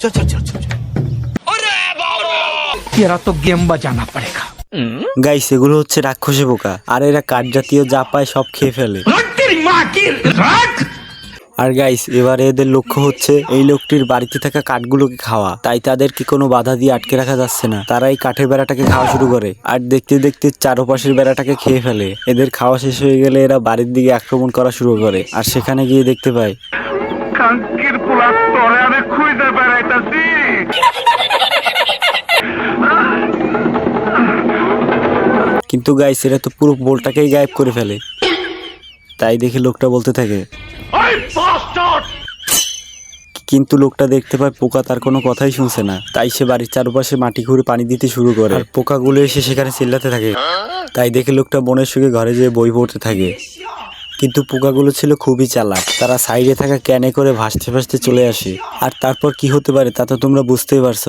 চল চল চল চল এরা তো গেম বা জানা পড়েগা গাইস এগুলো হচ্ছে রাক্ষসে পোকা আর এরা কাঠ জাতীয় যা পায় সব খেয়ে ফেলে। আর গাইস এবারে এদের লক্ষ্য হচ্ছে এই লোকটির বাড়িতে থাকা কাঠগুলোকে খাওয়া। তাই তাদেরকে কোনো বাধা দিয়ে আটকে রাখা যাচ্ছে না। তারা এই কাঠের বেড়াটাকে খাওয়া শুরু করে। আর দেখতে দেখতে চারপাশের বেড়াটাকে খেয়ে ফেলে। এদের খাওয়া শেষ হয়ে গেলে এরা বাড়ির দিকে আক্রমণ করা শুরু করে। আর সেখানে গিয়ে দেখতে পায়। কিন্তু গাইস এরা তো পুরো বোলটাকেই গায়েব করে ফেলে। তাই দেখে লোকটা বলতে থাকে কিন্তু লোকটা দেখতে পায় পোকা তার কোনো কথাই শুনছে না। তাই সে বাড়ির চারপাশে মাটি খুঁড়ে পানি দিতে শুরু করে। আর পোকাগুলো এসে সেখানে চিল্লাতে থাকে। তাই দেখে লোকটা বোনের সঙ্গে ঘরে যেয়ে বই পড়তে থাকে। কিন্তু পোকাগুলো ছিল খুবই চালাক। তারা সাইডে থাকা ক্যানে করে ভাসতে ভাসতে চলে আসে। আর তারপর কি হতে পারে তা তো তোমরা বুঝতেই পারছ।